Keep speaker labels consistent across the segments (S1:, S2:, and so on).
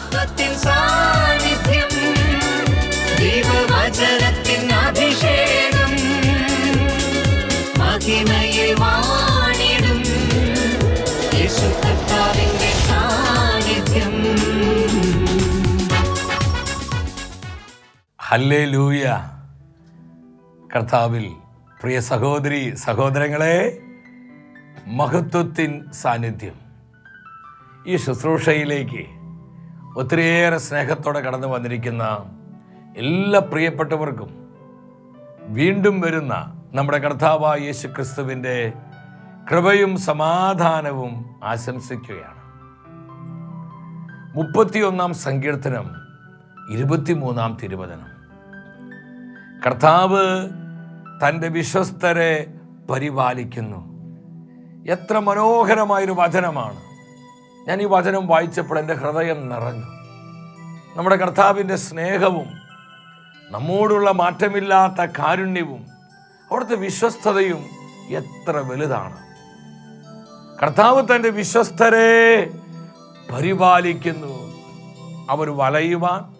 S1: മഹത്വത്തിൻ സാന്നിധ്യം സാന്നിധ്യം.
S2: ഹല്ലേ ലൂയ കർത്താവിൽ പ്രിയ സഹോദരി സഹോദരങ്ങളെ മഹത്വത്തിൻ സാന്നിധ്യം. ഈ ശുശ്രൂഷയിലേക്ക് ഒത്തിരിയേറെ സ്നേഹത്തോടെ കടന്നു വന്നിരിക്കുന്ന എല്ലാ പ്രിയപ്പെട്ടവർക്കും വീണ്ടും വരുന്ന നമ്മുടെ കർത്താവായ യേശു ക്രിസ്തുവിന്റെ കൃപയും സമാധാനവും ആശംസിക്കുകയാണ്. മുപ്പത്തിയൊന്നാം സങ്കീർത്തനം ഇരുപത്തിമൂന്നാം തിരുവചനം. കർത്താവ് തന്റെ വിശ്വസ്തരെ പരിപാലിക്കുന്നു. എത്ര മനോഹരമായൊരു വചനമാണ്. ഞാൻ ഈ വചനം വായിച്ചപ്പോൾ എന്റെ ഹൃദയം നിറഞ്ഞു. നമ്മുടെ കർത്താവിന്റെ സ്നേഹവും നമ്മോടുള്ള മാറ്റമില്ലാത്ത കാരുണ്യവും അവിടുത്തെ വിശ്വസ്തതയും എത്ര വലുതാണ്. കർത്താവ് തന്റെ വിശ്വസ്തരെ പരിപാലിക്കുന്നു. അവർ വലയുവാൻ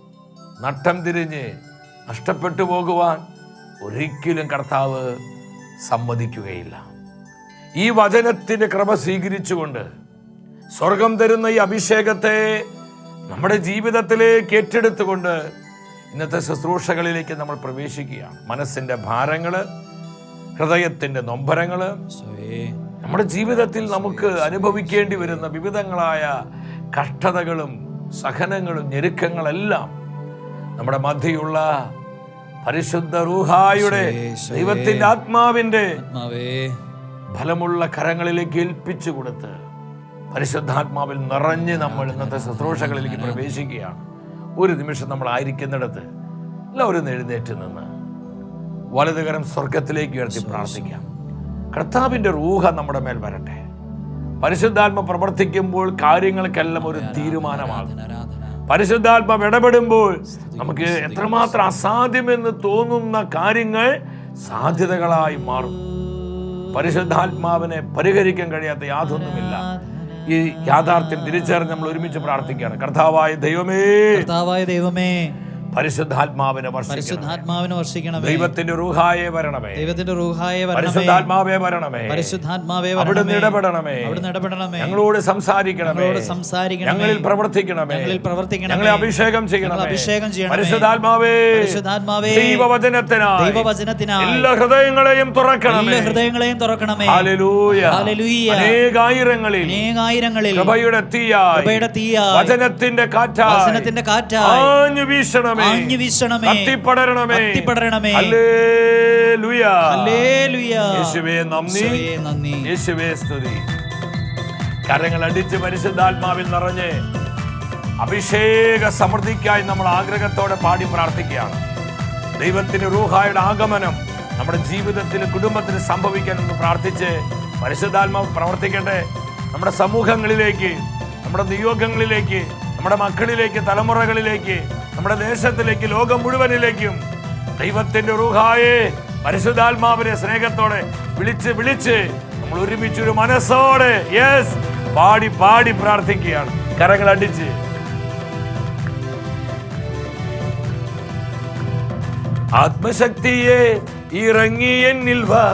S2: നട്ടം തിരിഞ്ഞ് നഷ്ടപ്പെട്ടു പോകുവാൻ ഒരിക്കലും കർത്താവ് സമ്മതിക്കുകയില്ല. ഈ വചനത്തിന്റെ ക്രമ സ്വീകരിച്ചുകൊണ്ട് സ്വർഗം തരുന്ന ഈ അഭിഷേകത്തെ നമ്മുടെ ജീവിതത്തിലേക്ക് ഏറ്റെടുത്തുകൊണ്ട് ഇന്നത്തെ ശുശ്രൂഷകളിലേക്ക് നമ്മൾ പ്രവേശിക്കുകയാണ്. മനസ്സിന്റെ ഭാരങ്ങൾ ഹൃദയത്തിന്റെ നൊമ്പരങ്ങൾ നമ്മുടെ ജീവിതത്തിൽ നമുക്ക് അനുഭവിക്കേണ്ടി വരുന്ന വിവിധങ്ങളായ കഷ്ടതകളും സഹനങ്ങളും ഞെരുക്കങ്ങളെല്ലാം നമ്മുടെ മധ്യയുള്ള പരിശുദ്ധ റൂഹായുടെ ദൈവത്തിന്റെ ആത്മാവിന്റെ ഫലമുള്ള കരങ്ങളിലേക്ക് ഏൽപ്പിച്ചു കൊടുത്ത് പരിശുദ്ധാത്മാവിൽ നിറഞ്ഞ് നമ്മൾ ഇന്നത്തെ ശുശ്രൂഷകളിലേക്ക് പ്രവേശിക്കുകയാണ്. ഒരു നിമിഷം നമ്മൾ ആയിരിക്കുന്നിടത്ത് എല്ലാവരും എഴുന്നേറ്റ് നിന്ന് വലതുകരം സ്വർഗത്തിലേക്ക് ഉയർത്തി പ്രാർത്ഥിക്കാം. കർത്താവിന്റെ റൂഹ നമ്മുടെ മേൽ വരട്ടെ. പരിശുദ്ധാത്മ പ്രവർത്തിക്കുമ്പോൾ കാര്യങ്ങൾക്കെല്ലാം ഒരു തീരുമാനമാകും. പരിശുദ്ധാത്മാവ് ഇടപെടുമ്പോൾ നമുക്ക് എത്രമാത്രം അസാധ്യമെന്ന് തോന്നുന്ന കാര്യങ്ങൾ സാധ്യതകളായി മാറും. പരിശുദ്ധാത്മാവിനെ പരിഹരിക്കാൻ കഴിയാത്ത യാതൊന്നുമില്ല. ഈ യാഥാർത്ഥ്യം തിരിച്ചറിഞ്ഞ് നമ്മൾ ഒരുമിച്ച് പ്രാർത്ഥിക്കുകയാണ്. കർത്താവായ ദൈവമേ.
S3: കർത്താവായ ദൈവമേ.
S2: പരിശുദ്ധാത്മാവിനെ
S3: പരിശുദ്ധാത്മാവിനെ വർഷിക്കണമേ.
S2: ദൈവത്തിന്റെ റൂഹായെ വരണമേ.
S3: ദൈവത്തിന്റെ റൂഹായെ വരണമേ.
S2: പരിശുദ്ധാത്മാവേ വരണമേ.
S3: പരിശുദ്ധാത്മാവേ
S2: അവിടുന്ന് ഇടപെടണമേ.
S3: അവിടുന്ന് ഇടപെടണമേ.
S2: ഞങ്ങളോട് സംസാരിക്കണമേ.
S3: ഞങ്ങളോട്
S2: ഞങ്ങളിൽ പ്രവർത്തിക്കണമേ.
S3: ഞങ്ങളിൽ
S2: ഞങ്ങളെ അഭിഷേകം. പരിശുദ്ധാത്മാവേ
S3: പരിശുദ്ധാത്മാവേ
S2: ദൈവവചനത്തിനായി
S3: ദൈവവചനത്തിനായി
S2: എല്ലാ ഹൃദയങ്ങളെയും തുറക്കണമേ.
S3: എല്ലാ ഹൃദയങ്ങളെയും തുറക്കണമേ.
S2: ഹല്ലേലൂയ.
S3: ഹല്ലേലൂയ.
S2: അനേകായിരങ്ങളിൽ
S3: അനേകായിരങ്ങളിൽ
S2: കൃപയുടെ തീയായി
S3: കൃപയുടെ തീയായി
S2: വചനത്തിന്റെ കാറ്റായി
S3: വചനത്തിന്റെ കാറ്റായി
S2: ആഞ്ഞു വീശണമേ.
S3: ആഞ്ഞു വീശണമേ
S2: ഹല്ലേലൂയ.
S3: ഹല്ലേലൂയ.
S2: യേശുവേ നന്ദി.
S3: നന്ദി.
S2: യേശുവേ സ്തുതി. കരങ്ങൾ അടിച്ച് പരിശുദ്ധാത്മാവിൽ നിറഞ്ഞ് അഭിഷേക സമൃദ്ധിക്കായി നമ്മൾ ആഗ്രഹത്തോടെ പാടി പ്രാർത്ഥിക്കുകയാണ്. ദൈവത്തിന് റൂഹായുടെ ആഗമനം നമ്മുടെ ജീവിതത്തിൽ കുടുംബത്തിൽ സംഭവിക്കാനെന്ന് പ്രാർത്ഥിച്ച് പരിശുദ്ധാത്മാവ് പ്രവർത്തിക്കട്ടെ. നമ്മുടെ സമൂഹങ്ങളിലേക്ക് നമ്മുടെ നിയോഗങ്ങളിലേക്ക് നമ്മുടെ മക്കളിലേക്ക് തലമുറകളിലേക്ക് നമ്മുടെ ദേശത്തിലേക്ക് ലോകം മുഴുവനിലേക്കും ദൈവത്തിന്റെ റൂഹായെ പരിശുദ്ധാത്മാവിനെ സ്നേഹത്തോടെ വിളിച്ച് വിളിച്ച് നമ്മൾ ഒരുമിച്ച് ഒരു മനസ്സോടെ യെസ് പാടി പാടി പ്രാർത്ഥിക്കുകയാണ്. കരങ്ങൾ അടിച്ച്. ആത്മശക്തിയെ ഇറങ്ങി എന്നിൽ വാ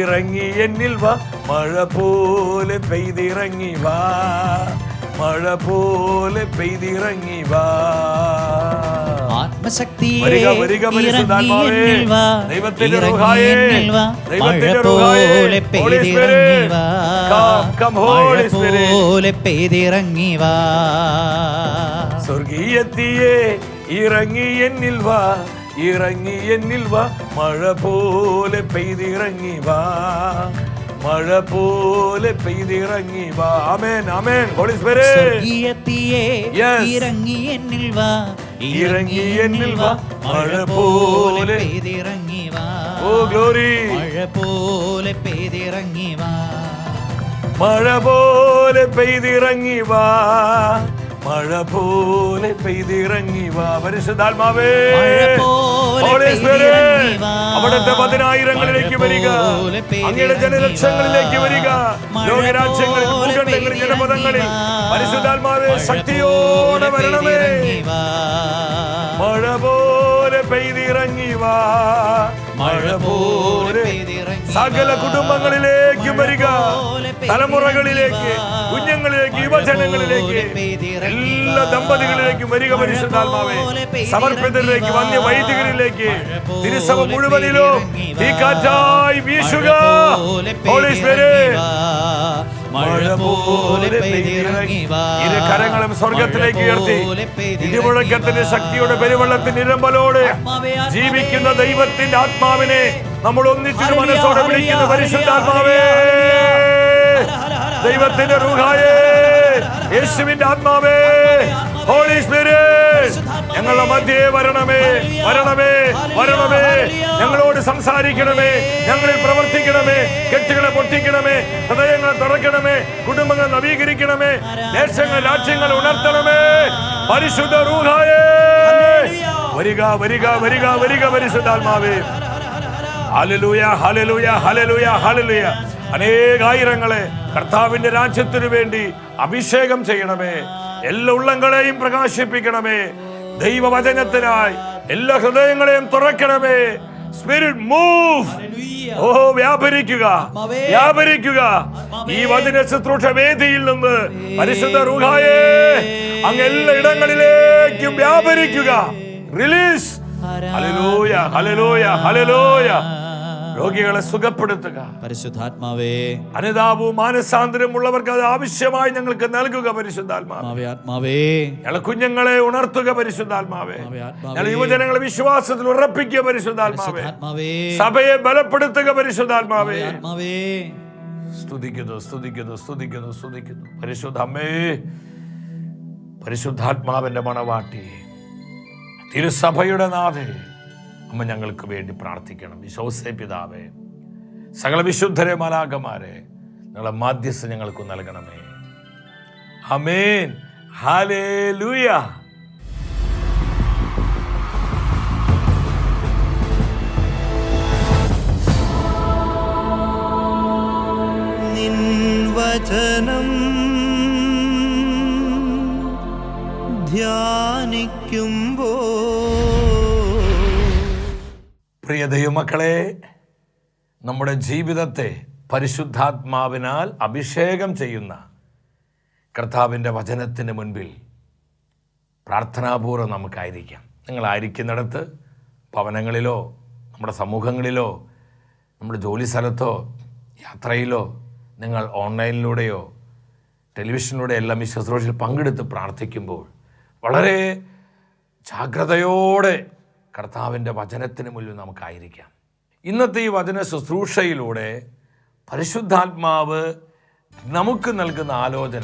S2: ഇറങ്ങി എന്നിൽ വാ മഴ പോലെ പെയ്തിറങ്ങി വാ. മഴ പോലെ പെയ്തിറങ്ങി വാ
S3: ആത്മശക്തിയെ
S2: വരിക, വരിക,
S3: ഇറങ്ങി
S2: പരിശുദ്ധാത്മാവേ.
S3: എന്നിൽ വാ,
S2: ദൈവത്തിന്റെ
S3: ഇറങ്ങി
S2: റുഹായേ,
S3: എന്നിൽ വാ,
S2: ദൈവത്തിന്റെ
S3: മഴ
S2: റുഹായേ,
S3: പോലെ
S2: Holy
S3: പെയ്തിറങ്ങി
S2: Spirit,
S3: വാ,
S2: come, come, Holy
S3: മഴ
S2: Spirit.
S3: പോലെ പെയ്തിറങ്ങി വാ
S2: സ്വർഗീയത്തിയെ ഇറങ്ങി എന്നിൽ വാ ഇറങ്ങി എന്നിൽ വാ മഴ പോലെ പെയ്തിറങ്ങി വാ മഴ പോലെ പെയ്തിറങ്ങി വാ അമേൻ അമേൻ ഹോളി സ്പിരിറ്റ്
S3: സ്വർഗീയത്തിയെ
S2: Yes.
S3: ഇറങ്ങി എന്നിൽ വാ
S2: ഇറങ്ങി എന്നിൽ വാ, മഴ പോലെ
S3: പെയ്തിറങ്ങി വാ
S2: ഓ ഗ്ലോറി
S3: മഴ പോലെ പെയ്തിറങ്ങി വാ
S2: പരിശുദ്ധാത്മാവേ. അവിടുത്തെ പതിനായിരങ്ങളിലേക്ക് വരിക. അങ്ങയുടെ ജനലക്ഷങ്ങളിലേക്ക് വരിക. ലോകരാജ്യങ്ങളിൽ ജനപദങ്ങളിൽ പരിശുദ്ധാത്മാവേ ശക്തിയോടെ വരണമേ. മഴ പോലെ പെയ്തിറങ്ങി വാ.
S3: മഴ പോലെ
S2: സകല. കുടുംബങ്ങളിലേക്ക് വരിക തലമുറകളിലേക്ക് കുഞ്ഞുങ്ങളിലേക്ക് യുവജനങ്ങളിലേക്ക് എല്ലാ. ദമ്പതികളിലേക്കും വരിക പരിശുദ്ധാത്മാവേ സമർപ്പിതരിലേക്ക്. വന്യ വൈദികരിലേക്ക് തിരുസഭ മുഴുവനിലും
S3: ഈ
S2: കാറ്റായി വീശുക. ഇരു കരങ്ങളും സ്വർഗത്തിലേക്ക് ഉയർത്തി
S3: ഇരുമുഴക്കത്തിന്റെ
S2: ഇടിമുഴക്കത്തിന്റെ ശക്തിയുടെ പെരുവെള്ളത്തിന്റെ ഇരമ്പലോട്. ജീവിക്കുന്ന ദൈവത്തിന്റെ ആത്മാവിനെ നമ്മൾ ഒന്നിച്ചൊരു മനസ്സോടെ വിളിക്കുന്ന പരിശുദ്ധാത്മാവേ. ദൈവത്തിന്റെ റൂഹായേ യേശുവിന്റെ ആത്മാവേ ഹോളി സ്പിരിറ്റ്. ഞങ്ങളുടെ മധ്യേ വരണമേ വരണമേ വരണമേ. ഞങ്ങളോട് സംസാരിക്കണമേ ഞങ്ങളിൽ പ്രവർത്തിക്കണമേ കെട്ടുകളെ പൊട്ടിക്കണമേ ഹൃദയങ്ങൾ തുറക്കണമേ കുടുംബങ്ങൾ നവീകരിക്കണമേ ദേശങ്ങൾ രാജ്യങ്ങൾ ഉണർത്തണമേ. പരിശുദ്ധ റൂഹായേ. വരിക വരിക വരിക വരിക പരിശുദ്ധാത്മാവേ. ഹല്ലേലൂയ ഹലലൂയ ഹലലൂയ ഹലലൂയ അനേകായിരങ്ങളെ കർത്താവിന്റെ രാജ്യത്തിനു വേണ്ടി അഭിഷേകം ചെയ്യണമേ. എല്ലാ ഉള്ളങ്ങളെയും പ്രകാശിപ്പിക്കണമേ. ദൈവവചനത്തിനായി എല്ലാ ഹൃദയങ്ങളെയും തുറക്കണമേ. സ്പിരിറ്റ് മൂവ് ഓ വ്യാപരിക്കുക. വ്യാപരിക്കുക. ഈ വചന ശുശ്രൂഷ വേദിയിൽ നിന്ന് പരിശുദ്ധ റുഹായേ അങ്ങ് എല്ലാ ഇടങ്ങളിലേക്കും വ്യാപരിക്കുക. റിലീസ് ഹലലൂയ ഹലലൂയ ഹല്ലേലൂയ. രോഗികളെ സുഖപ്പെടുത്തുക.
S3: പരിശുദ്ധാത്മാവേ
S2: അനുതാപവും മാനസാന്തരവും ഉള്ളവർക്ക് അത് ആവശ്യമായി ഞങ്ങൾക്ക് നൽകുക പരിശുദ്ധാത്മാവേ.
S3: ആത്മാവേ.
S2: ഞങ്ങളെ കുഞ്ഞുങ്ങളെ ഉണർത്തുക പരിശുദ്ധാത്മാവേ. ഞങ്ങൾ യുവജനങ്ങളെ വിശ്വാസത്തിൽ ഉറപ്പിക്കുക പരിശുദ്ധാത്മാവേ. സഭയെ ബലപ്പെടുത്തുക പരിശുദ്ധാത്മാവേ. സ്തുതിക്കുന്നു സ്തുതിക്കുന്നു സ്തുതിക്കുന്നു സ്തുതിക്കുന്നു. പരിശുദ്ധ അമ്മേ പരിശുദ്ധാത്മാവിന്റെ മണവാട്ടി തിരുസഭയുടെ നാഥേ അമ്മ ഞങ്ങൾക്ക് വേണ്ടി പ്രാർത്ഥിക്കണം. വിശ്വസേ പിതാവേ സകല വിശുദ്ധരെ മലാകമാരെ നിങ്ങളെ മാധ്യസ്ഥ ഞങ്ങൾക്ക് നൽകണമേ. അമേൻ ഹാലേലൂയ
S4: നിൻ വചനം ധ്യാനിക്കുമ്പോ
S2: പ്രിയ ദൈവമക്കളെ നമ്മുടെ ജീവിതത്തെ പരിശുദ്ധാത്മാവിനാൽ അഭിഷേകം ചെയ്യുന്ന കർത്താവിന്റെ വചനത്തിന് മുൻപിൽ പ്രാർത്ഥനാപൂർവം നമുക്കായിരിക്കാം. നിങ്ങളായിരിക്കുന്നിടത്ത് ഭവനങ്ങളിലോ നമ്മുടെ സമൂഹങ്ങളിലോ നമ്മുടെ ജോലി സ്ഥലത്തോ യാത്രയിലോ നിങ്ങൾ ഓൺലൈനിലൂടെയോ ടെലിവിഷനിലൂടെ എല്ലാം ഈ ശുശ്രൂഷയിൽ പങ്കെടുത്ത് പ്രാർത്ഥിക്കുമ്പോൾ വളരെ ജാഗ്രതയോടെ കർത്താവിന്റെ വചനത്തിന് മുന്നിൽ നമുക്കായിരിക്കാം. ഇന്നത്തെ ഈ വചന ശുശ്രൂഷയിലൂടെ പരിശുദ്ധാത്മാവ് നമുക്ക് നൽകുന്ന ആലോചന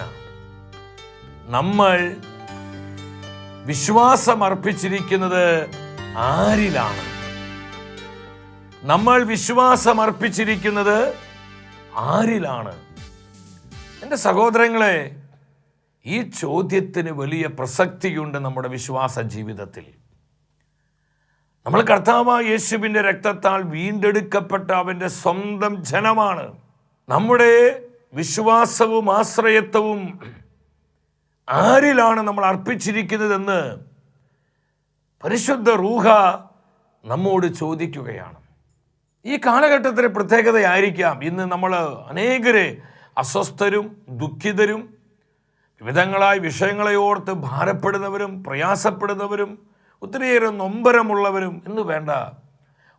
S2: നമ്മൾ വിശ്വാസം അർപ്പിച്ചിരിക്കുന്നത് ആരിലാണ്? നമ്മൾ വിശ്വാസം അർപ്പിച്ചിരിക്കുന്നത് ആരിലാണ്? എന്റെ സഹോദരങ്ങളെ ഈ ചോദ്യത്തിന് വലിയ പ്രസക്തിയുണ്ട് നമ്മുടെ വിശ്വാസ ജീവിതത്തിൽ. നമ്മൾ കർത്താവ് യേശുവിന്റെ രക്തത്താൽ വീണ്ടെടുക്കപ്പെട്ട അവന്റെ സ്വന്തം ജനമാണ്. നമ്മുടെ വിശ്വാസവും ആശ്രയത്വവും ആരിലാണ് നമ്മൾ അർപ്പിച്ചിരിക്കുന്നതെന്ന് പരിശുദ്ധ റൂഹ നമ്മോട് ചോദിക്കുകയാണ്. ഈ കാലഘട്ടത്തിലെ പ്രത്യേകതയായിരിക്കാം ഇന്ന് നമ്മൾ അനേകരെ അസ്വസ്ഥരും ദുഃഖിതരും വിവിധങ്ങളായ വിഷയങ്ങളെ ഓർത്ത് ഭാരപ്പെടുന്നവരും പ്രയാസപ്പെടുന്നവരും ഒത്തിരിയേറെ നൊമ്പരമുള്ളവരും എന്ന് വേണ്ട.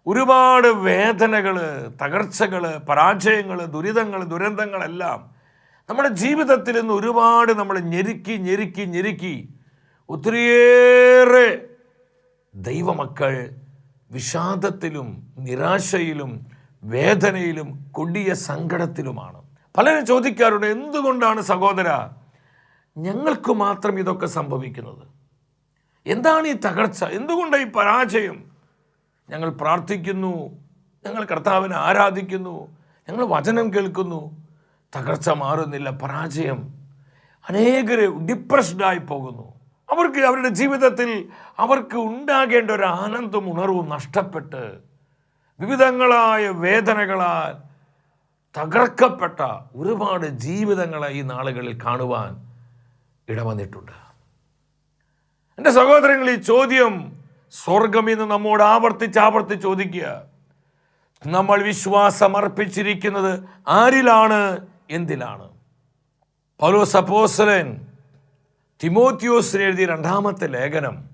S2: ഒരുപാട് വേദനകൾ തകർച്ചകൾ പരാജയങ്ങൾ ദുരിതങ്ങൾ ദുരന്തങ്ങളെല്ലാം നമ്മുടെ ജീവിതത്തിൽ നിന്ന് ഒരുപാട് നമ്മൾ ഞെരുക്കി ഞെരുക്കി ഞെരുക്കി ഒത്തിരിയേറെ ദൈവമക്കൾ വിഷാദത്തിലും നിരാശയിലും വേദനയിലും കൊടിയ സങ്കടത്തിലുമാണ്. പലരും ചോദിക്കാറുണ്ട് എന്തുകൊണ്ടാണ് സഹോദര ഞങ്ങൾക്ക് മാത്രം ഇതൊക്കെ സംഭവിക്കുന്നത്? എന്താണ് ഈ തകർച്ച? എന്തുകൊണ്ടാണ് ഈ പരാജയം? ഞങ്ങൾ പ്രാർത്ഥിക്കുന്നു. ഞങ്ങൾ കർത്താവിനെ ആരാധിക്കുന്നു. ഞങ്ങൾ വചനം കേൾക്കുന്നു. തകർച്ച മാറുന്നില്ല പരാജയം. അനേകര് ഡിപ്രസ്ഡായി പോകുന്നു. അവർക്ക് അവരുടെ ജീവിതത്തിൽ അവർക്ക് ഉണ്ടാകേണ്ട ഒരു ആനന്ദം ഉണർവും നഷ്ടപ്പെട്ട് വിവിധങ്ങളായ വേദനകളാൽ തകർക്കപ്പെട്ട ഒരുപാട് ജീവിതങ്ങളെ ഈ നാളുകളിൽ കാണുവാൻ ഇടവന്നിട്ടുണ്ട്. എന്റെ സഹോദരങ്ങൾ ഈ ചോദ്യം സ്വർഗം ഇന്ന് നമ്മോട് ആവർത്തിച്ച് ആവർത്തിച്ച് ചോദിക്കുക. നമ്മൾ വിശ്വാസം അർപ്പിച്ചിരിക്കുന്നത് ആരിലാണ്? എന്തിലാണ്? പൗലോസ് സപ്പോസലൻ തിമോത്യോസിന് എഴുതിയ രണ്ടാമത്തെ ലേഖനം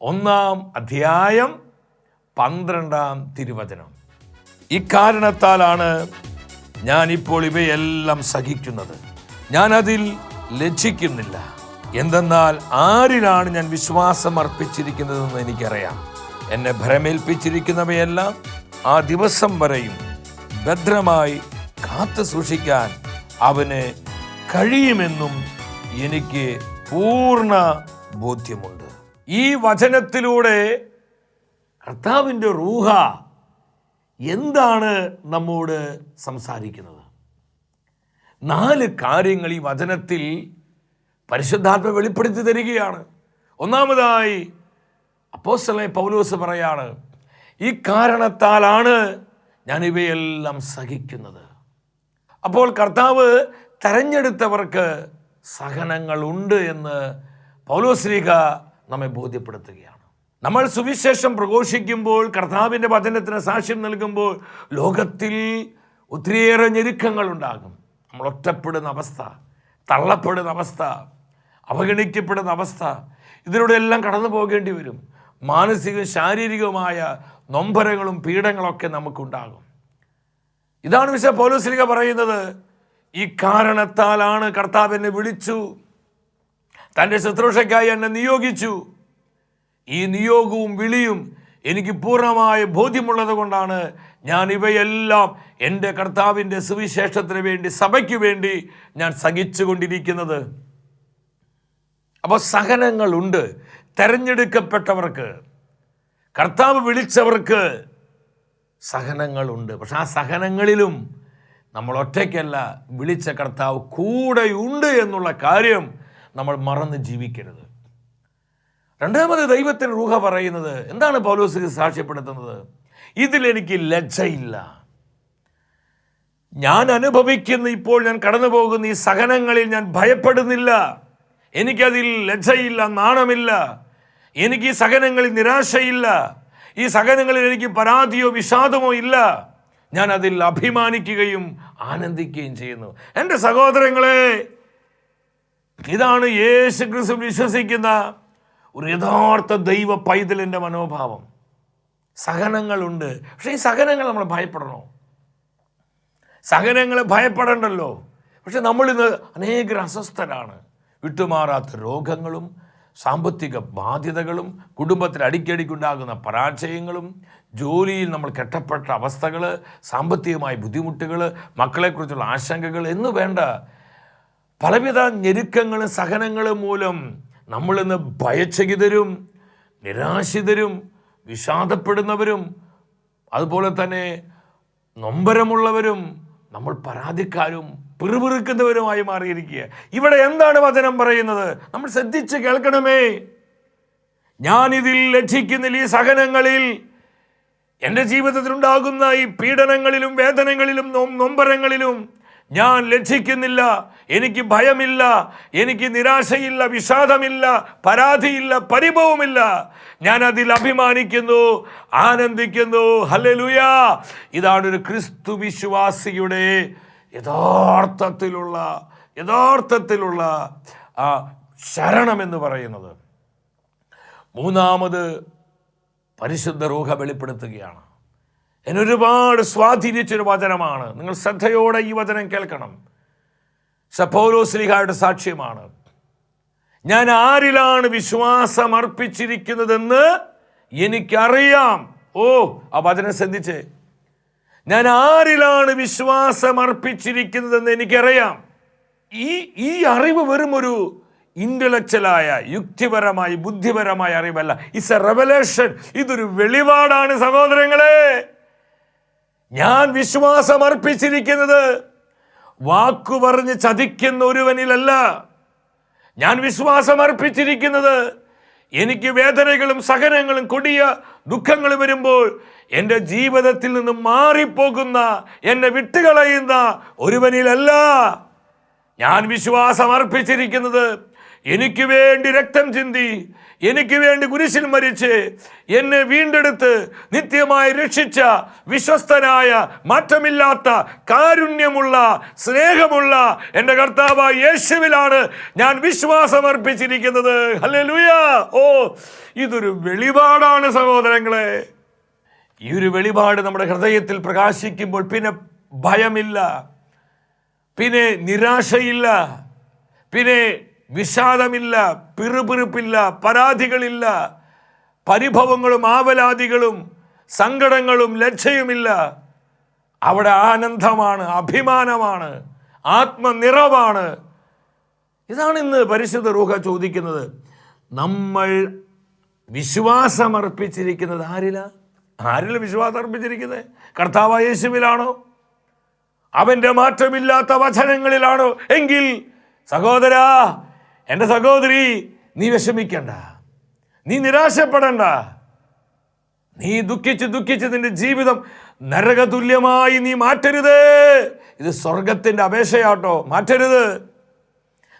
S2: ഒന്നാം അധ്യായം പന്ത്രണ്ടാം തിരുവചനം. ഇക്കാരണത്താലാണ് ഞാൻ ഇപ്പോൾ ഇവയെല്ലാം സഹിക്കുന്നത്. ഞാനതിൽ ലജ്ജിക്കുന്നില്ല. എന്തെന്നാൽ ആരിലാണ് ഞാൻ വിശ്വാസം അർപ്പിച്ചിരിക്കുന്നതെന്ന് എനിക്കറിയാം. എന്നെ ഭരമേൽപ്പിച്ചിരിക്കുന്നവയെല്ലാം ആ ദിവസം വരെയും ഭദ്രമായി കാത്തു സൂക്ഷിക്കാൻ അവന് കഴിയുമെന്നും എനിക്ക് പൂർണ ബോധ്യമുണ്ട്. ഈ വചനത്തിലൂടെ കർത്താവിന്റെ റൂഹ എന്താണ് നമ്മോട് സംസാരിക്കുന്നത്? നാല് കാര്യങ്ങൾ ഈ വചനത്തിൽ പരിശുദ്ധാത്മ വെളിപ്പെടുത്തി തരികയാണ്. ഒന്നാമതായി അപ്പോസലെ പൗലോസ് പറയാണ് ഈ കാരണത്താലാണ് ഞാൻ ഇവയെല്ലാം സഹിക്കുന്നത്. അപ്പോൾ കർത്താവ് തെരഞ്ഞെടുത്തവർക്ക് സഹനങ്ങളുണ്ട് എന്ന് പൗലോസ്ലീഹ നമ്മെ ബോധ്യപ്പെടുത്തുകയാണ്. നമ്മൾ സുവിശേഷം പ്രഘോഷിക്കുമ്പോൾ കർത്താവിന്റെ വചനത്തിന് സാക്ഷ്യം നൽകുമ്പോൾ ലോകത്തിൽ ഒത്തിരിയേറെ ഞെരുക്കങ്ങൾ ഉണ്ടാകും. നമ്മൾ ഒറ്റപ്പെടുന്ന അവസ്ഥ തള്ളപ്പെടുന്ന അവസ്ഥ അവഗണിക്കപ്പെടുന്ന അവസ്ഥ. ഇതിലൂടെ എല്ലാം കടന്നു പോകേണ്ടി വരും. മാനസികവും ശാരീരികവുമായ നൊമ്പരങ്ങളും പീഡങ്ങളൊക്കെ നമുക്കുണ്ടാകും. ഇതാണ് വിശ പൗലോസ്ലിക പറയുന്നത്. ഈ കാരണത്താലാണ് കർത്താവ് എന്നെ വിളിച്ചു. തന്റെ ശുശ്രൂഷയ്ക്കായി എന്നെ നിയോഗിച്ചു. ഈ നിയോഗവും വിളിയും എനിക്ക് പൂർണമായ ബോധ്യമുള്ളത് കൊണ്ടാണ് ഞാൻ ഇവയെല്ലാം എന്റെ കർത്താവിന്റെ സുവിശേഷത്തിന് വേണ്ടി സഭയ്ക്ക് വേണ്ടി ഞാൻ സഹിച്ചുകൊണ്ടിരിക്കുന്നത്. അപ്പോൾ സഹനങ്ങളുണ്ട്. തെരഞ്ഞെടുക്കപ്പെട്ടവർക്ക് കർത്താവ് വിളിച്ചവർക്ക് സഹനങ്ങളുണ്ട്. പക്ഷെ ആ സഹനങ്ങളിലും നമ്മൾ ഒറ്റയ്ക്കല്ല വിളിച്ച കർത്താവ് കൂടെയുണ്ട് എന്നുള്ള കാര്യം നമ്മൾ മറന്ന് ജീവിക്കരുത്. രണ്ടാമത് ദൈവത്തിന് റൂഹ പറയുന്നത് എന്താണ് പൗലോസിക്ക് സാക്ഷ്യപ്പെടുത്തുന്നത്? ഇതിലെനിക്ക് ലജ്ജയില്ല. ഞാൻ അനുഭവിക്കുന്ന ഇപ്പോൾ ഞാൻ കടന്നു പോകുന്ന ഈ സഹനങ്ങളിൽ ഞാൻ ഭയപ്പെടുന്നില്ല. എനിക്കതിൽ ലജ്ജയില്ല നാണമില്ല. എനിക്ക് ഈ സഹനങ്ങളിൽ നിരാശയില്ല. ഈ സഹനങ്ങളിൽ എനിക്ക് പരാതിയോ വിഷാദമോ ഇല്ല. ഞാൻ അതിൽ അഭിമാനിക്കുകയും ആനന്ദിക്കുകയും ചെയ്യുന്നു. എന്റെ സഹോദരങ്ങളെ ഇതാണ് യേശു ക്രിസ്തു വിശ്വസിക്കുന്ന ഒരു യഥാർത്ഥ ദൈവ പൈതലിന്റെ മനോഭാവം. സഹനങ്ങളുണ്ട്. പക്ഷേ ഈ സഹനങ്ങൾ നമ്മൾ ഭയപ്പെടണോ? സഹനങ്ങൾ ഭയപ്പെടണ്ടല്ലോ. പക്ഷെ നമ്മളിന്ന് അനേകർ അസ്വസ്ഥരാണ്. വിട്ടുമാറാത്ത രോഗങ്ങളും സാമ്പത്തിക ബാധ്യതകളും കുടുംബത്തിൽ അടിക്കടിക്കുണ്ടാകുന്ന പരാജയങ്ങളും ജോലിയിൽ നമ്മൾ കെട്ടപ്പെട്ട അവസ്ഥകൾ സാമ്പത്തികമായ ബുദ്ധിമുട്ടുകൾ മക്കളെക്കുറിച്ചുള്ള ആശങ്കകൾ എന്നു വേണ്ട പലവിധ ഞെരുക്കങ്ങളും സഹനങ്ങളും മൂലം നമ്മളിന്ന് ഭയചകിതരും നിരാശിതരും വിഷാദപ്പെടുന്നവരും അതുപോലെ തന്നെ നൊമ്പരമുള്ളവരും നമ്മൾ പരാതിക്കാരും പിറുപിറുക്കുന്നവരുമായി മാറിയിരിക്കുക. ഇവിടെ എന്താണ് വചനം പറയുന്നത്? നമ്മൾ ശ്രദ്ധിച്ച് കേൾക്കണമേ. ഞാനിതിൽ ലക്ഷിക്കുന്നില്ല ഈ സഹനങ്ങളിൽ എന്റെ ജീവിതത്തിൽ ഉണ്ടാകുന്ന ഈ പീഡനങ്ങളിലും വേദനകളിലും നൊമ്പരങ്ങളിലും ഞാൻ ലക്ഷിക്കുന്നില്ല എനിക്ക് ഭയമില്ല. എനിക്ക് നിരാശയില്ല. വിഷാദമില്ല. പരാതിയില്ല. പരിഭവമില്ല ഞാൻ അതിൽ അഭിമാനിക്കുന്നു. ആനന്ദിക്കുന്നു. ഹല്ലേലൂയ. ഇതാണ് ഒരു ക്രിസ്തു വിശ്വാസിയുടെ യഥാർത്ഥത്തിലുള്ള യഥാർത്ഥത്തിലുള്ള ആ ശരണം എന്ന് പറയുന്നത്. മൂന്നാമത് പരിശുദ്ധ റൂഹ വെളിപ്പെടുത്തുകയാണ്. എന്നെ ഒരുപാട് സ്വാധീനിച്ചൊരു വചനമാണ്. നിങ്ങൾ ശ്രദ്ധയോടെ ഈ വചനം കേൾക്കണം. സപ്പോലോസ്ലിഹായുടെ സാക്ഷ്യമാണ്. ഞാൻ ആരിലാണ് വിശ്വാസം അർപ്പിച്ചിരിക്കുന്നതെന്ന് എനിക്കറിയാം. ഓ ആ വചനം ശ്രദ്ധിച്ചേ. ഞാൻ ആരിലാണ് വിശ്വാസം അർപ്പിച്ചിരിക്കുന്നതെന്ന് എനിക്കറിയാം. ഈ ഈ അറിവ് വെറും ഒരു ഇന്റലക്ച്വലായ യുക്തിപരമായി ബുദ്ധിപരമായ അറിവല്ല. ഇറ്റ്സ് എ റെവലേഷൻ ഇതൊരു വെളിപാടാണ് സഹോദരങ്ങളെ. ഞാൻ വിശ്വാസം അർപ്പിച്ചിരിക്കുന്നത് വാക്കു പറഞ്ഞ് ചതിക്കുന്ന ഒരുവനിലല്ല. ഞാൻ വിശ്വാസം അർപ്പിച്ചിരിക്കുന്നത് എനിക്ക് വേദനകളും സഹനങ്ങളും കൊടിയ ദുഃഖങ്ങളും വരുമ്പോൾ എന്റെ ജീവിതത്തിൽ നിന്ന് മാറിപ്പോകുന്ന എന്നെ വിട്ടുകളയുന്ന ഒരുവനിലല്ല. ഞാൻ വിശ്വാസം അർപ്പിച്ചിരിക്കുന്നത് എനിക്ക് വേണ്ടി രക്തം ചിന്തി എനിക്ക് വേണ്ടി കുരിശിൽ മരിച്ച് എന്നെ വീണ്ടെടുത്ത് നിത്യമായി രക്ഷിച്ച വിശ്വസ്തനായ മാറ്റമില്ലാത്ത കാരുണ്യമുള്ള സ്നേഹമുള്ള എന്റെ കർത്താവ് യേശുവിലാണ് ഞാൻ വിശ്വാസമർപ്പിച്ചിരിക്കുന്നത്. അർപ്പിച്ചിരിക്കുന്നത് ഹല്ലേലൂയ. ഓ ഇതൊരു വെളിപാടാണ് സഹോദരങ്ങളെ. ഈ ഒരു വെളിപാട് നമ്മുടെ ഹൃദയത്തിൽ പ്രകാശിക്കുമ്പോൾ പിന്നെ ഭയമില്ല പിന്നെ നിരാശയില്ല പിന്നെ വിഷാദമില്ല പിറുപിറുപ്പില്ല പരാതികളില്ല പരിഭവങ്ങളും ആവലാതികളും സങ്കടങ്ങളും ലജ്ജയുമില്ല. അവിടെ ആനന്ദമാണ് അഭിമാനമാണ് ആത്മനിറവാണ്. ഇതാണ് ഇന്ന് പരിശുദ്ധ റൂഹ ചോദിക്കുന്നത്. നമ്മൾ വിശ്വാസമർപ്പിച്ചിരിക്കുന്നത് ആരില? ആരില വിശ്വാസം അർപ്പിച്ചിരിക്കുന്നത് കർത്താവ് യേശുവിലാണോ? അവന്റെ മാറ്റമില്ലാത്ത വചനങ്ങളിലാണോ? എങ്കിൽ സഹോദരാ എന്റെ സഹോദരി നീ വിഷമിക്കണ്ട. നീ നിരാശപ്പെടണ്ട. നീ ദുഃഖിച്ച് ദുഃഖിച്ച് നിന്റെ ജീവിതം നരകതുല്യമായി നീ മാറ്റരുത്. ഇത് സ്വർഗത്തിന്റെ അപേക്ഷയാട്ടോ മാറ്റരുത്.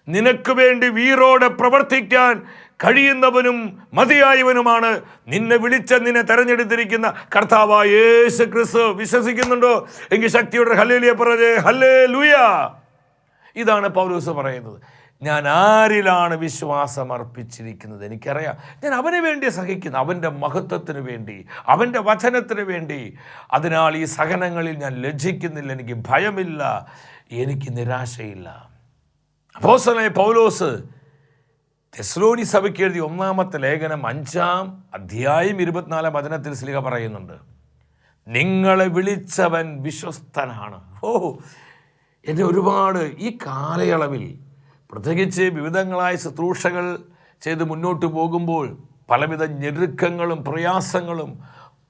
S2: നിനക്ക് വേണ്ടി വീറോടെ പ്രവർത്തിക്കാൻ കഴിയുന്നവനും മതിയായവനുമാണ് നിന്നെ വിളിച്ച നിന്നെ തെരഞ്ഞെടുത്തിരിക്കുന്ന കർത്താവായ യേശു ക്രിസ്തു വിശ്വസിക്കുന്നുണ്ടോ? എങ്കിൽ ശക്തിയുടെ ഹല്ലേലിയ പറഞ്ഞേ ഹല്ലേ ലൂയ ഇതാണ് പൗലൂസ് പറയുന്നത്. ഞാൻ ആരിലാണ് വിശ്വാസം അർപ്പിച്ചിരിക്കുന്നത്? എനിക്കറിയാം. ഞാൻ അവന് വേണ്ടി സഹിക്കുന്നു. അവന്റെ മഹത്വത്തിന് വേണ്ടി അവന്റെ വചനത്തിന് വേണ്ടി. അതിനാൽ ഈ സഹനങ്ങളിൽ ഞാൻ ലജ്ജിക്കുന്നില്ല. എനിക്ക് ഭയമില്ല. എനിക്ക് നിരാശയില്ല. അപ്പോസ്തലനായ പൗലോസ് തെസ്ലോനി സഭയ്ക്ക് എഴുതിയ ഒന്നാമത്തെ ലേഖനം അഞ്ചാം അധ്യായം ഇരുപത്തിനാലാം വചനത്തിൽ സ്ലിഹ പറയുന്നുണ്ട്. നിങ്ങളെ വിളിച്ചവൻ വിശ്വസ്തനാണ്. ഓ എന്റെ ഒരുപാട് ഈ കാലയളവിൽ പ്രത്യേകിച്ച് വിവിധങ്ങളായ ശുശ്രൂഷകൾ ചെയ്ത് മുന്നോട്ട് പോകുമ്പോൾ പലവിധ ഞെരുക്കങ്ങളും പ്രയാസങ്ങളും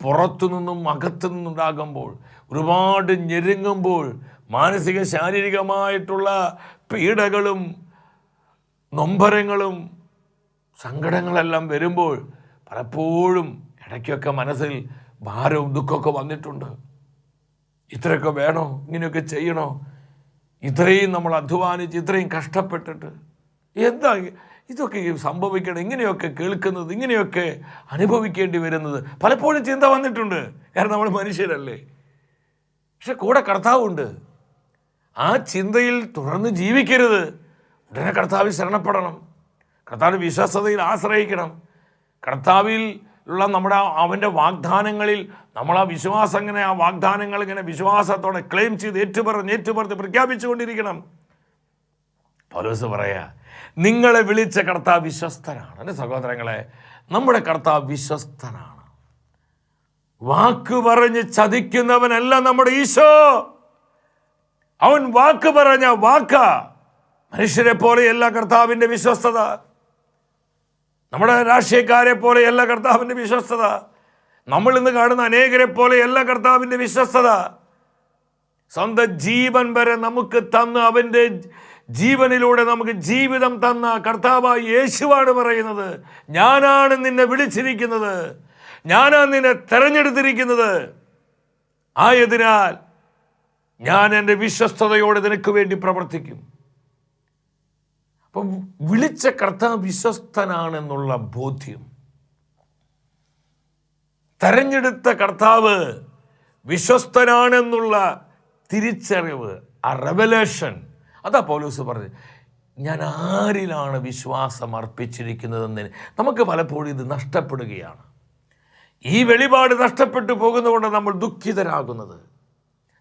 S2: പുറത്തുനിന്നും അകത്തു നിന്നുണ്ടാകുമ്പോൾ ഒരുപാട് ഞെരുങ്ങുമ്പോൾ മാനസിക ശാരീരികമായിട്ടുള്ള പീഡകളും നൊമ്പരങ്ങളും സങ്കടങ്ങളെല്ലാം വരുമ്പോൾ പലപ്പോഴും ഇടയ്ക്കൊക്കെ മനസ്സിൽ ഭാരവും ദുഃഖമൊക്കെ വന്നിട്ടുണ്ട്. ഇത്രയൊക്കെ വേണോ? ഇങ്ങനെയൊക്കെ ചെയ്യണോ? ഇത്രയും നമ്മൾ അധ്വാനിച്ച് ഇത്രയും കഷ്ടപ്പെട്ടിട്ട് എന്താ ഇതൊക്കെ സംഭവിക്കണം ഇങ്ങനെയൊക്കെ കേൾക്കുന്നത് ഇങ്ങനെയൊക്കെ അനുഭവിക്കേണ്ടി വരുന്നത്. പലപ്പോഴും ചിന്ത വന്നിട്ടുണ്ട്. കാരണം നമ്മൾ മനുഷ്യരല്ലേ. പക്ഷെ കൂടെ കർത്താവുണ്ട്. ആ ചിന്തയിൽ തുടർന്ന് ജീവിക്കരുത്. ഉടനെ കർത്താവിൽ ശരണപ്പെടണം. കർത്താവിന്റെ വിശ്വാസതയിൽ ആശ്രയിക്കണം. കർത്താവിൽ ഉള്ള നമ്മുടെ അവന്റെ വാഗ്ദാനങ്ങളിൽ നമ്മൾ ആ വിശ്വാസം ഇങ്ങനെ ആ വാഗ്ദാനങ്ങൾ ഇങ്ങനെ വിശ്വാസത്തോടെ ക്ലെയിം ചെയ്ത് ഏറ്റുപറഞ്ഞ് ഏറ്റുപറഞ്ഞ് പ്രഖ്യാപിച്ചുകൊണ്ടിരിക്കണം. പൗലോസ് പറയാ നിങ്ങളെ വിളിച്ച കർത്താവ് വിശ്വസ്തനാണ്. അല്ലെ സഹോദരങ്ങളെ നമ്മുടെ കർത്താവ് വിശ്വസ്തനാണ്. വാക്ക് പറഞ്ഞ് ചതിക്കുന്നവനല്ല നമ്മുടെ ഈശോ. അവൻ വാക്ക് പറഞ്ഞ വാക്ക. മനുഷ്യരെ പോലെയല്ല കർത്താവിന്റെ വിശ്വസ്തത. നമ്മുടെ രാഷ്ട്രീയക്കാരെ പോലെയല്ല കർത്താവിന്റെ വിശ്വസ്തത. നമ്മൾ ഇന്ന് കാണുന്ന അനേകരെ പോലെയല്ല കർത്താവിന്റെ വിശ്വസ്തത. സ്വന്തം ജീവൻ വരെ നമുക്ക് തന്ന് അവന്റെ ജീവനിലൂടെ നമുക്ക് ജീവിതം തന്ന കർത്താവായി യേശുവാണ് പറയുന്നത്. ഞാനാണ് നിന്നെ വിളിച്ചിരിക്കുന്നത്. ഞാനാണ് നിന്നെ തെരഞ്ഞെടുത്തിരിക്കുന്നത്. ആയതിനാൽ ഞാൻ എന്റെ വിശ്വസ്തതയോടെ നിനക്ക് വേണ്ടി പ്രവർത്തിക്കും. അപ്പം വിളിച്ച കർത്താവ് വിശ്വസ്തനാണെന്നുള്ള ബോധ്യം. തെരഞ്ഞെടുത്ത കർത്താവ് വിശ്വസ്തനാണെന്നുള്ള തിരിച്ചറിവ് ആ റെവലേഷൻ അതാ പൗലൂസ് പറഞ്ഞത്. ഞാൻ ആരിലാണ് വിശ്വാസം അർപ്പിച്ചിരിക്കുന്നതെന്ന് നമുക്ക് പലപ്പോഴും ഇത് നഷ്ടപ്പെടുകയാണ്. ഈ വെളിപാട് നഷ്ടപ്പെട്ടു പോകുന്നതുകൊണ്ട് നമ്മൾ ദുഃഖിതരാകുന്നത്.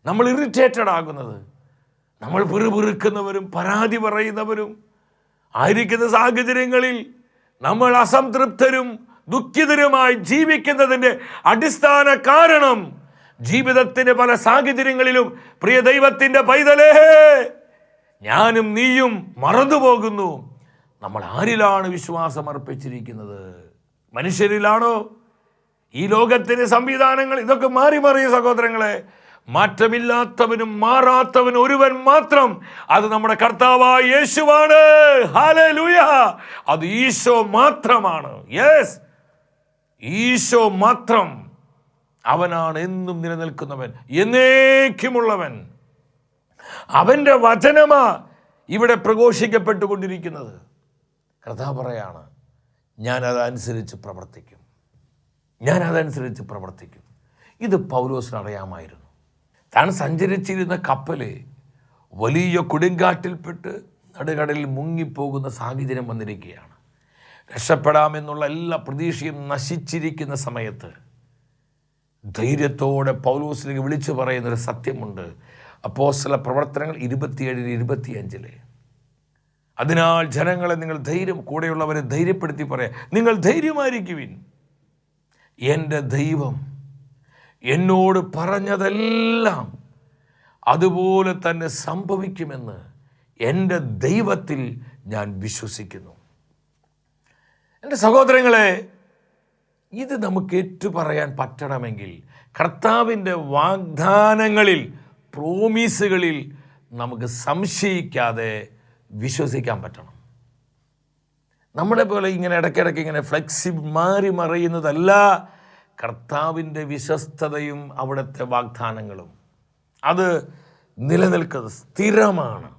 S2: നമ്മൾ ഇറിറ്റേറ്റഡ് ആകുന്നത്. നമ്മൾ പിറുപിറുക്കുന്നവരും പരാതി പറയുന്നവരും ആയിരിക്കുന്ന സാഹചര്യങ്ങളിൽ നമ്മൾ അസംതൃപ്തരും ദുഃഖിതരുമായി ജീവിക്കുന്നതിന്റെ അടിസ്ഥാന കാരണം ജീവിതത്തിന്റെ പല സാഹചര്യങ്ങളിലും പ്രിയ ദൈവത്തിന്റെ പൈതലേ ഞാനും നീയും മറന്നുപോകുന്നു. നമ്മൾ ആരിലാണ് വിശ്വാസം അർപ്പിച്ചിരിക്കുന്നത്? മനുഷ്യരിലാണോ? ഈ ലോകത്തിന് സംവിധാനങ്ങൾ ഇതൊക്കെ മാറി മാറിയ സഹോദരങ്ങളെ മാറ്റമില്ലാത്തവനും മാറാത്തവൻ ഒരുവൻ മാത്രം അത് നമ്മുടെ കർത്താവായ യേശുവാണ്. അത് ഈശോ മാത്രമാണ്. യെസ് ഈശോ മാത്രം അവനാണ് എന്നും നിലനിൽക്കുന്നവൻ എന്നേക്കുമുള്ളവൻ. അവന്റെ വചനമാ ഇവിടെ പ്രഘോഷിക്കപ്പെട്ടുകൊണ്ടിരിക്കുന്നത്. കർത്താവ് പറയാണ് ഞാനതനുസരിച്ച് പ്രവർത്തിക്കും. ഞാനതനുസരിച്ച് പ്രവർത്തിക്കും. ഇത് പൗലോസിന് അറിയാമായിരുന്നു. താൻ സഞ്ചരിച്ചിരുന്ന കപ്പൽ വലിയ കൊടുങ്കാറ്റിൽപ്പെട്ട് നടുകടലിൽ മുങ്ങിപ്പോകുന്ന സാഹചര്യം വന്നിരിക്കുകയാണ്. രക്ഷപ്പെടാമെന്നുള്ള എല്ലാ പ്രതീക്ഷയും നശിച്ചിരിക്കുന്ന സമയത്ത് ധൈര്യത്തോടെ പൗലോസിലേക്ക് വിളിച്ചു പറയുന്നൊരു സത്യമുണ്ട്. അപ്പോസ്തല പ്രവർത്തനങ്ങൾ ഇരുപത്തിയേഴിന് ഇരുപത്തിയഞ്ചിൽ. അതിനാൽ ജനങ്ങളെ നിങ്ങൾ ധൈര്യം കൂടെയുള്ളവരെ ധൈര്യപ്പെടുത്തി പറയാം. നിങ്ങൾ ധൈര്യമായിരിക്കുവിൻ. എന്റെ ദൈവം എന്നോട് പറഞ്ഞതെല്ലാം അതുപോലെ തന്നെ സംഭവിക്കുമെന്ന് എന്റെ ദൈവത്തിൽ ഞാൻ വിശ്വസിക്കുന്നു. എന്റെ സഹോദരങ്ങളെ ഇത് നമുക്ക് ഏറ്റുപറയാൻ പറ്റണമെങ്കിൽ കർത്താവിന്റെ വാഗ്ദാനങ്ങളിൽ പ്രോമീസുകളിൽ നമുക്ക് സംശയിക്കാതെ വിശ്വസിക്കാൻ പറ്റണം. നമ്മുടെ പോലെ ഇങ്ങനെ ഇടയ്ക്കിടയ്ക്ക് ഇങ്ങനെ ഫ്ലെക്സി മാറി മറയുന്നതല്ല കർത്താവിന്റെ വിശ്വസ്തതയും അവിടുത്തെ വാഗ്ദാനങ്ങളും. അത് നിലനിൽക്കുന്നത് സ്ഥിരമാണ്.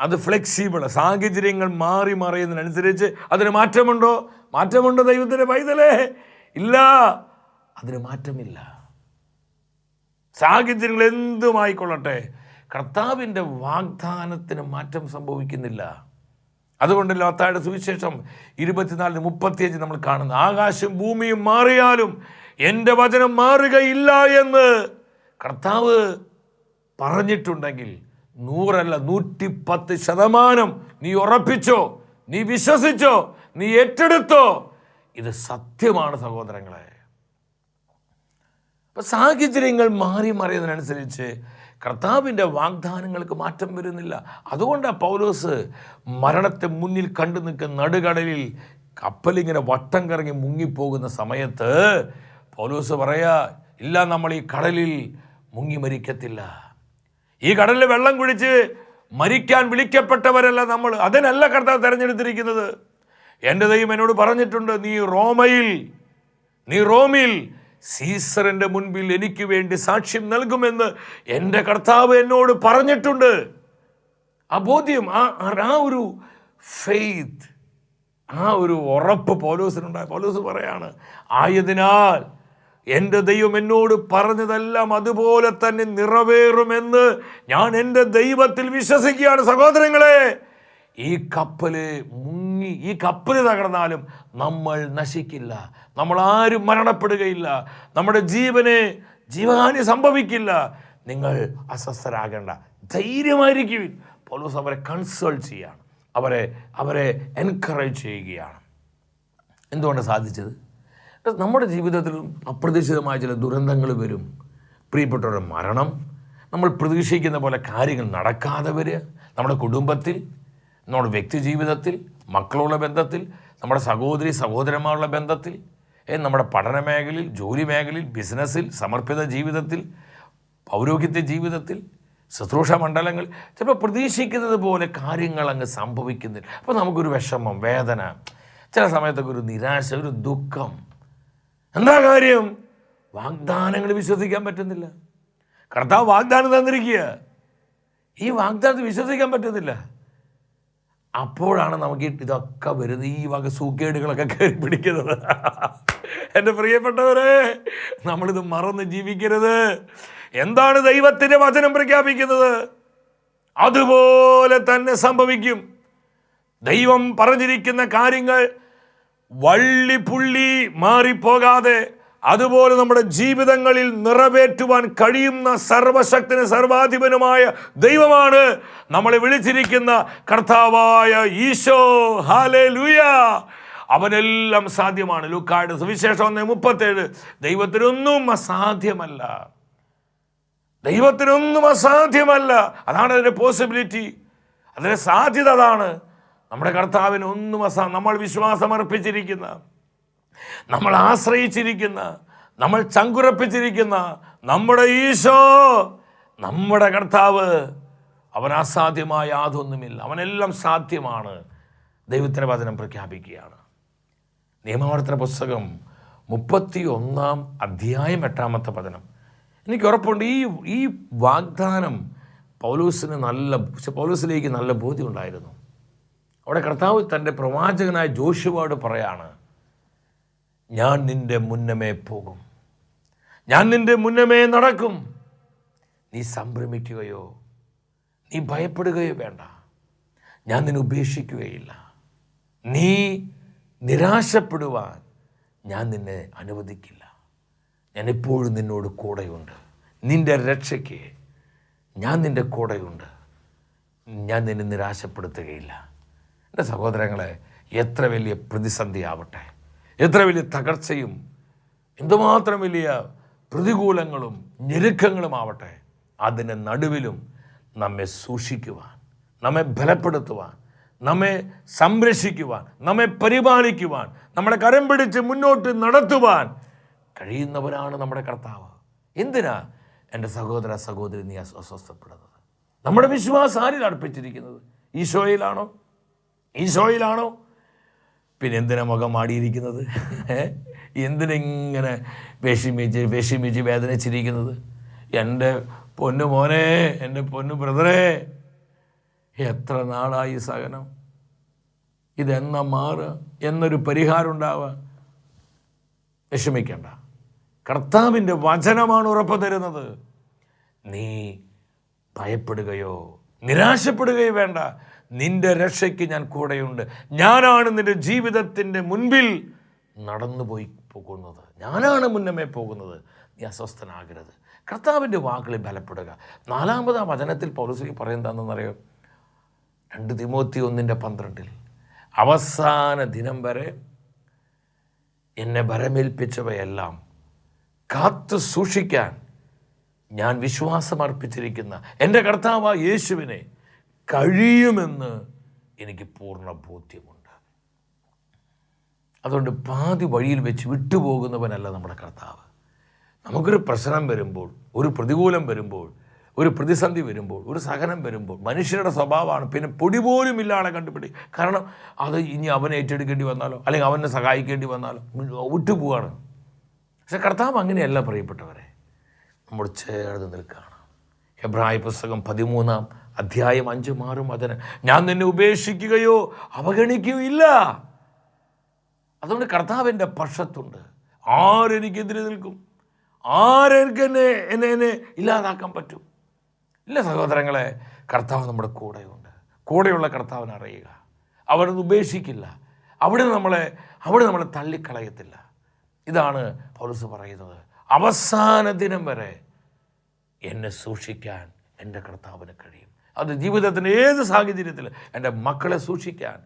S2: അത് ഫ്ലെക്സിബിൾ സാഹചര്യങ്ങൾ മാറി മറിയുന്നതിനനുസരിച്ച് അതിന് മാറ്റമുണ്ടോ? മാറ്റമുണ്ടോ ദൈവത്തിന്റെ പൈതലേ? ഇല്ല. അതിന് മാറ്റമില്ല. സാഹചര്യങ്ങൾ എന്തുമായിക്കൊള്ളട്ടെ? കർത്താവിന്റെ വാഗ്ദാനത്തിന് മാറ്റം സംഭവിക്കുന്നില്ല. അതുകൊണ്ട് ലോത്തായുടെ സുവിശേഷം ഇരുപത്തിനാലിന് മുപ്പത്തിയഞ്ച് നമ്മൾ കാണുന്നു. ആകാശം ഭൂമിയും മാറിയാലും എന്റെ വചനം മാറുകയില്ല എന്ന് കർത്താവ് പറഞ്ഞിട്ടുണ്ടെങ്കിൽ നൂറല്ല നൂറ്റി പത്ത് ശതമാനം നീ ഉറപ്പിച്ചോ നീ വിശ്വസിച്ചോ നീ ഏറ്റെടുത്തോ. ഇത് സത്യമാണ് സഹോദരങ്ങളെ. അപ്പം സാഹചര്യങ്ങൾ മാറി മറിയുന്നതിനനുസരിച്ച് കർത്താവിന്റെ വാഗ്ദാനങ്ങൾക്ക് മാറ്റം വരുന്നില്ല. അതുകൊണ്ടാണ് പൗലോസ് മരണത്തെ മുന്നിൽ കണ്ടു നിൽക്കുന്ന നടുകടലിൽ കപ്പലിങ്ങനെ വട്ടം കറങ്ങി മുങ്ങിപ്പോകുന്ന സമയത്ത് പൗലോസ് പറയാ ഇല്ല നമ്മൾ ഈ കടലിൽ മുങ്ങി മരിക്കത്തില്ല. ഈ കടലിൽ വെള്ളം കുഴിച്ച് മരിക്കാൻ വിളിക്കപ്പെട്ടവരല്ല നമ്മൾ. അതിനല്ല കർത്താവ് തിരഞ്ഞെടുത്തിരിക്കുന്നത്. എന്റെ ദൈവം എന്നോട് പറഞ്ഞിട്ടുണ്ട് നീ റോമയിൽ നീ റോമിൽ സീസറിന്റെ മുൻപിൽ എനിക്ക് വേണ്ടി സാക്ഷ്യം നൽകുമെന്ന് എന്റെ കർത്താവ് എന്നോട് പറഞ്ഞിട്ടുണ്ട്. ആ ബോധ്യം ആ ആ ഒരു ഫെയ്ത്ത് ആ ഒരു ഉറപ്പ് പൗലോസിനുണ്ടായ. പൗലോസ് പറയാണ് ആയതിനാൽ എന്റെ ദൈവം എന്നോട് പറഞ്ഞതെല്ലാം അതുപോലെ തന്നെ നിറവേറുമെന്ന് ഞാൻ എന്റെ ദൈവത്തിൽ വിശ്വസിക്കുകയാണ് സഹോദരങ്ങളെ. ഈ കപ്പൽ മുങ്ങി ഈ കപ്പൽ തകർന്നാലും നമ്മൾ നശിക്കില്ല. നമ്മൾ ആരും മരണപ്പെടുകയില്ല. നമ്മുടെ ജീവന് ജീവഹാനി സംഭവിക്കില്ല. നിങ്ങൾ അസ്വസ്ഥരാകേണ്ട. ധൈര്യമായിരിക്കും പോലീസ് അവരെ കൺസൾട്ട് ചെയ്യാണ്. അവരെ അവരെ എൻകറേജ് ചെയ്യുകയാണ്. എന്തുകൊണ്ട് സാധിച്ചത്? നമ്മുടെ ജീവിതത്തിലും അപ്രതീക്ഷിതമായ ചില ദുരന്തങ്ങൾ വരും. പ്രിയപ്പെട്ടവരുടെ മരണം. നമ്മൾ പ്രതീക്ഷിക്കുന്ന പോലെ കാര്യങ്ങൾ നടക്കാതെ വരിക. നമ്മുടെ കുടുംബത്തിൽ നമ്മുടെ വ്യക്തി ജീവിതത്തിൽ മക്കളുള്ള ബന്ധത്തിൽ നമ്മുടെ സഹോദരി സഹോദരന്മാരുള്ള ബന്ധത്തിൽ നമ്മുടെ പഠന മേഖലയിൽ ജോലി മേഖലയിൽ ബിസിനസ്സിൽ സമർപ്പിത ജീവിതത്തിൽ പൗരോഹിത്യ ജീവിതത്തിൽ ശുശ്രൂഷ മണ്ഡലങ്ങൾ ചിലപ്പോൾ പ്രതീക്ഷിക്കുന്നത് പോലെ കാര്യങ്ങൾ അങ്ങ് സംഭവിക്കുന്നില്ല. അപ്പോൾ നമുക്കൊരു വിഷമം വേദന ചില സമയത്തൊക്കെ ഒരു നിരാശ ഒരു ദുഃഖം. എന്താ കാര്യം? വാഗ്ദാനങ്ങൾ വിശ്വസിക്കാൻ പറ്റുന്നില്ല. കർത്താവ് വാഗ്ദാനം തന്നിരിക്കുക ഈ വാഗ്ദാനത്തിൽ വിശ്വസിക്കാൻ പറ്റുന്നില്ല. അപ്പോഴാണ് നമുക്ക് ഇതൊക്കെ വരുന്നത്. ഈ വക സൂക്കേടുകളൊക്കെ കയറി പിടിക്കുന്നത്. എന്റെ പ്രിയപ്പെട്ടവരെ നമ്മളിത് മറന്ന് ജീവിക്കരുത്. എന്താണ് ദൈവത്തിന്റെ വചനം പ്രഖ്യാപിക്കുന്നത്? അതുപോലെ തന്നെ സംഭവിക്കും. ദൈവം പറഞ്ഞിരിക്കുന്ന കാര്യങ്ങൾ വള്ളി പുള്ളി മാറിപ്പോകാതെ അതുപോലെ നമ്മുടെ ജീവിതങ്ങളിൽ നിറവേറ്റുവാൻ കഴിയുന്ന സർവശക്തന് സർവാധിപനുമായ ദൈവമാണ് നമ്മളെ വിളിച്ചിരിക്കുന്ന കർത്താവായ ഈശോ. ഹാലേ അവനെല്ലാം സാധ്യമാണ്. ലൂക്കായുടെ സുവിശേഷം ഒന്ന് മുപ്പത്തേഴ്. ദൈവത്തിനൊന്നും അസാധ്യമല്ല. ദൈവത്തിനൊന്നും അസാധ്യമല്ല. അതാണ് അതിന്റെ പോസിബിലിറ്റി അതിന്റെ സാധ്യത അതാണ്. നമ്മുടെ കർത്താവിന് ഒന്നും അസാ നമ്മൾ വിശ്വാസം അർപ്പിച്ചിരിക്കുന്ന നമ്മൾ ആശ്രയിച്ചിരിക്കുന്ന നമ്മൾ ചങ്കുറപ്പിച്ചിരിക്കുന്ന നമ്മുടെ ഈശോ നമ്മുടെ കർത്താവ് അവൻ അസാധ്യമായ യാതൊന്നുമില്ല. അവനെല്ലാം സാധ്യമാണ്. ദൈവത്തിന്റെ വചനം പ്രഖ്യാപിക്കുകയാണ്. നിയമാവർത്തന പുസ്തകം മുപ്പത്തി ഒന്നാം അധ്യായം എട്ടാമത്തെ പതനം എനിക്ക് ഉറപ്പുണ്ട് ഈ ഈ വാഗ്ദാനം പൗലൂസിന് നല്ല പൗലൂസിലേക്ക് നല്ല ബോധ്യമുണ്ടായിരുന്നു അവിടെ കർത്താവ് തന്റെ പ്രവാചകനായ ജോഷുവോട് പറയാണ് ഞാൻ നിന്റെ മുന്നമേ പോകും. ഞാൻ നിന്റെ മുന്നമേ നടക്കും. നീ സംഭ്രമിക്കുകയോ നീ ഭയപ്പെടുകയോ വേണ്ട. ഞാൻ നിന്നെ ഉപേക്ഷിക്കുകയില്ല. നീ നിരാശപ്പെടുവാൻ ഞാൻ നിന്നെ അനുവദിക്കില്ല. ഞാൻ എപ്പോഴും നിന്നോട് കൂടെയുണ്ട്. നിന്റെ രക്ഷയ്ക്ക് ഞാൻ നിന്റെ കൂടെയുണ്ട്. ഞാൻ നിന്നെ നിരാശപ്പെടുത്തുകയില്ല. എന്റെ സഹോദരങ്ങളെ എത്ര വലിയ പ്രതിസന്ധി ആവട്ടെ എത്ര വലിയ തകർച്ചയും എന്തുമാത്രം വലിയ പ്രതികൂലങ്ങളും ഞെരുക്കങ്ങളും ആവട്ടെ അതിന്റെ നടുവിലും നമ്മെ സൂക്ഷിക്കുവാൻ നമ്മെ ബലപ്പെടുത്തുവാൻ നമ്മെ സംരക്ഷിക്കുവാൻ നമ്മെ പരിപാലിക്കുവാൻ നമ്മളെ കരം പിടിച്ച് മുന്നോട്ട് നടത്തുവാൻ കഴിയുന്നവനാണ് നമ്മുടെ കർത്താവ്. എന്തിനാ എന്റെ സഹോദര സഹോദരി നീ അസ്വ- അസ്വസ്ഥപ്പെടുന്നത്? നമ്മുടെ വിശ്വാസം ആരിൽ അർപ്പിച്ചിരിക്കുന്നത്? ഈശോയിലാണോ? ഈശോയിലാണോ? പിന്നെ എന്തിനാ മുഖം മാടിയിരിക്കുന്നത്? എന്തിനിങ്ങനെ വിഷമിച്ച് വിഷമിച്ച് വേദനിച്ചിരിക്കുന്നത്? എന്റെ പൊന്നു മോനെ എന്റെ പൊന്നു ബ്രദറെ എത്ര നാളായി സഹനം? ഇതെന്ന മാറുക എന്നൊരു പരിഹാരം ഉണ്ടാവുക വിഷമിക്കണ്ട. കർത്താവിന്റെ വചനമാണ് ഉറപ്പ് തരുന്നത്. നീ ഭയപ്പെടുകയോ നിരാശപ്പെടുകയോ വേണ്ട. നിന്റെ രക്ഷയ്ക്ക് ഞാൻ കൂടെയുണ്ട്. ഞാനാണ് നിന്റെ ജീവിതത്തിന്റെ മുൻപിൽ നടന്നു പോയി പോകുന്നത്. ഞാനാണ് മുന്നമേ പോകുന്നത്. നീ അസ്വസ്ഥനാകരുത്. കർത്താവിന്റെ വാക്കുകളിൽ ബലപ്പെടുക. നാലാമത് ആ വചനത്തിൽ പൗരസ്ലി പറയുന്നതാണെന്നറിയോ രണ്ട് തിമോത്തി ഒന്നിന്റെ പന്ത്രണ്ടിൽ അവസാന ദിനം വരെ എന്നെ ഭരമേൽപ്പിച്ചവയെല്ലാം കാത്തു സൂക്ഷിക്കാൻ ഞാൻ വിശ്വാസമർപ്പിച്ചിരിക്കുന്ന എന്റെ കർത്താവ് യേശുവിനെ കഴിയുമെന്ന് എനിക്ക് പൂർണ ബോധ്യമുണ്ട്. അതുകൊണ്ട് പാതി വഴിയിൽ വെച്ച് വിട്ടുപോകുന്നവനല്ല നമ്മുടെ കർത്താവ്. നമുക്കൊരു പ്രശ്നം വരുമ്പോൾ ഒരു പ്രതികൂലം വരുമ്പോൾ ഒരു പ്രതിസന്ധി വരുമ്പോൾ ഒരു സഹനം വരുമ്പോൾ മനുഷ്യരുടെ സ്വഭാവമാണ്. പിന്നെ പൊടി പോലും ഇല്ല കണ്ടുപിടി. കാരണം അത് ഇനി അവനെ ഏറ്റെടുക്കേണ്ടി വന്നാലോ? അല്ലെങ്കിൽ അവനെ സഹായിക്കേണ്ടി വന്നാലോ? വിട്ടുപോവാണ് പക്ഷെ കർത്താവ് അങ്ങനെയല്ല പ്രിയപ്പെട്ടവരെ. നമ്മൾ ചേർന്ന് നിൽക്കുകയാണ്. എബ്രായ പുസ്തകം പതിമൂന്നാം അധ്യായം അഞ്ചും ആറും അതിന്. ഞാൻ നിന്നെ ഉപേക്ഷിക്കുകയോ അവഗണിക്കുകയില്ല. അതുകൊണ്ട് കർത്താവിന്റെ പക്ഷത്തുണ്ട്. ആരെനിക്കെതിരെ നിൽക്കും? ആരെനിക്ക് എന്നെ എന്നെ എന്നെ ഇല്ലാതാക്കാൻ പറ്റും? ഇല്ല സഹോദരങ്ങളെ കർത്താവ് നമ്മുടെ കൂടെയുണ്ട്. കൂടെയുള്ള കർത്താവിനെ അറിയുക. അവനൊന്നും ഉപേക്ഷിക്കില്ല. അവിടെ നമ്മളെ അവിടെ നമ്മളെ തള്ളിക്കളയത്തില്ല. ഇതാണ് പൗലസ് പറയുന്നത്. അവസാന ദിനം വരെ എന്നെ സൂക്ഷിക്കാൻ എന്റെ കർത്താവിന് കഴിയും. അത് ജീവിതത്തിന്റെ ഏത് സാഹചര്യത്തിൽ എന്റെ മക്കളെ സൂക്ഷിക്കാൻ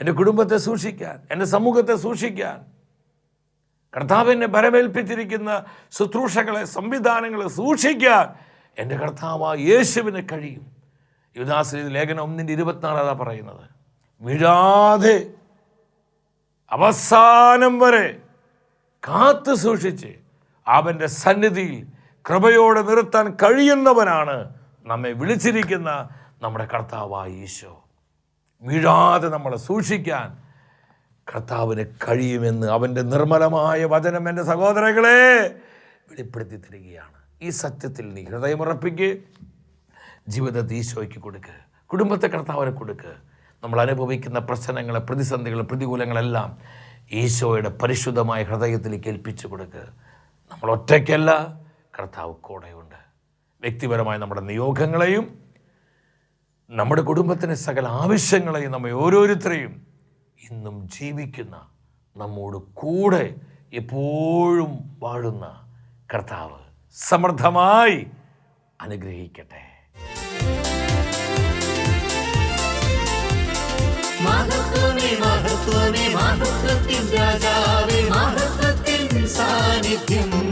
S2: എന്റെ കുടുംബത്തെ സൂക്ഷിക്കാൻ എന്റെ സമൂഹത്തെ സൂക്ഷിക്കാൻ. കർത്താവിനെ ഭരമേൽപ്പിച്ചിരിക്കുന്ന ശുശ്രൂഷകളെ സംവിധാനങ്ങളെ സൂക്ഷിക്കാൻ എന്റെ കർത്താവായ യേശുവിന് കഴിയും. യുദാശ്രീ ലേഖനം ഒന്നിന്റെ ഇരുപത്തിനാലാതാണ് പറയുന്നത്. വിഴാതെ അവസാനം വരെ കാത്തു സൂക്ഷിച്ച് അവന്റെ സന്നിധിയിൽ കൃപയോടെ നിർത്താൻ കഴിയുന്നവനാണ് നമ്മെ വിളിച്ചിരിക്കുന്ന നമ്മുടെ കർത്താവായ ഈശോ. വീഴാതെ നമ്മളെ സൂക്ഷിക്കാൻ കർത്താവിന് കഴിയുമെന്ന് അവന്റെ നിർമ്മലമായ വചനം എന്റെ സഹോദരങ്ങളെ വെളിപ്പെടുത്തി തരികയാണ്. ഈ സത്യത്തിൽ നീ ഹൃദയമുറപ്പിക്ക് ജീവിതത്തെ ഈശോയ്ക്ക് കൊടുക്ക്. കുടുംബത്തെ കർത്താവിനെ കൊടുക്ക്. നമ്മൾ അനുഭവിക്കുന്ന പ്രശ്നങ്ങൾ പ്രതിസന്ധികൾ പ്രതികൂലങ്ങളെല്ലാം ഈശോയുടെ പരിശുദ്ധമായ ഹൃദയത്തിലേക്ക് ഏൽപ്പിച്ചു കൊടുക്ക്. നമ്മൾ ഒറ്റയ്ക്കല്ല കർത്താവ് കൂടെയുണ്ട്. വ്യക്തിപരമായ നമ്മുടെ നിയോഗങ്ങളെയും നമ്മുടെ കുടുംബത്തിന് സകല ആവശ്യങ്ങളെയും നമ്മെ ഓരോരുത്തരെയും ഇന്നും ജീവിക്കുന്ന നമ്മോട് കൂടെ എപ്പോഴും വാഴുന്ന കർത്താവ് സമൃദ്ധമായി അനുഗ്രഹിക്കട്ടെ.
S1: മഹത്വമേ മഹത്വമേ രാജാവേ മഹത്വത്തിൻ സാന്നിധ്യം.